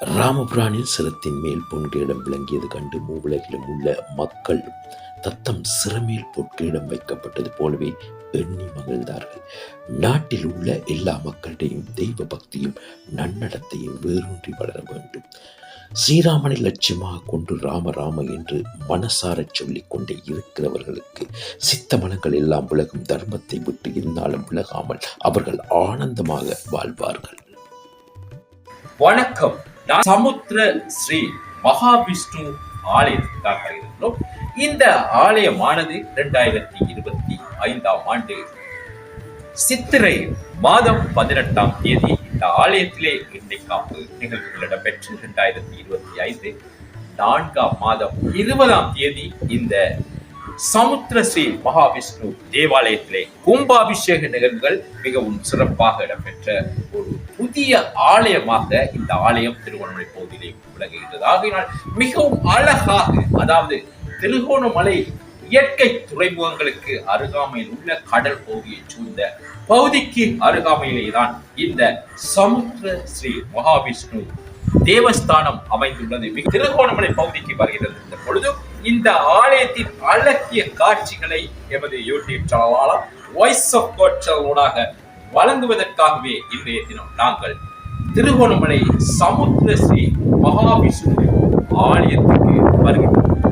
ராமபுரானின் சிரத்தின் மேல் பொன்கிரீடம் விளங்கியது கண்டு மூவுலகிலும் உள்ள மக்கள் தத்தம் சிறமேல் பொற்கிரீடம் வைக்கப்பட்டது போலவே எண்ணி மகிழ்ந்தார்கள். நாட்டில் உள்ள எல்லா மக்களிடையும் தெய்வ பக்தியும் நன்னடத்தையும் வேரூன்றி வளர வேண்டும். ஸ்ரீராமனை லட்சியமாக கொண்டு ராம ராம என்று மனசாரச் சொல்லிக் கொண்டே இருக்கிறவர்களுக்கு சித்த மனங்கள் எல்லாம் உலகும் தர்மத்தை விட்டு இருந்தாலும் விலகாமல் அவர்கள் ஆனந்தமாக வாழ்வார்கள். வணக்கம். சமுத்திர ஸ்ரீ மகாவிஷ்ணு ஆலயத்துக்காக இருக்கிறோம் இந்த ஆலயமானது இரண்டாயிரத்தி இருபத்தி ஐந்தாம் ஆண்டு சித்திரை மாதம் பதினெட்டாம் தேதி இந்த ஆலயத்திலே இன்றைக்காப்பு நிகழ்வுகள் இடம்பெற்று இரண்டாயிரத்தி இருபத்தி ஐந்து நான்காம் மாதம் இருபதாம் தேதி இந்த சமுத்திர ஸ்ரீ மகாவிஷ்ணு தேவாலயத்திலே கும்பாபிஷேக நிகழ்வுகள் மிகவும் சிறப்பாக இடம்பெற்ற ஒரு புதிய ஆலயமாக இந்த ஆலயம் திருவண்ணாமலை பகுதியிலே விளங்குகின்றது. ஆகையினால் மிகவும் அழகாக அதாவது திருகோணமலை இயற்கை துறைமுகங்களுக்கு அருகாமையில் உள்ள கடல் பகுதியை சூழ்ந்த பகுதிக்கு அருகாமையிலே தான் இந்த சமுத்திர ஸ்ரீ மகாவிஷ்ணு தேவஸ்தானம் அமைந்துள்ளது. திருகோணமலை பகுதிக்கு வருகிறது இந்த பொழுது இந்த ஆலயத்தின் அழகிய காட்சிகளை எமது யூடியூப் சேனலால் வாய்ஸ் ஆஃப் காட் வழங்குவதற்காகவே இன்றைய தினம் நாங்கள் திருகோணமலை சமுத்திர ஸ்ரீ மகாவிஷ்ணு ஆலயத்துக்கு வருகின்றோம்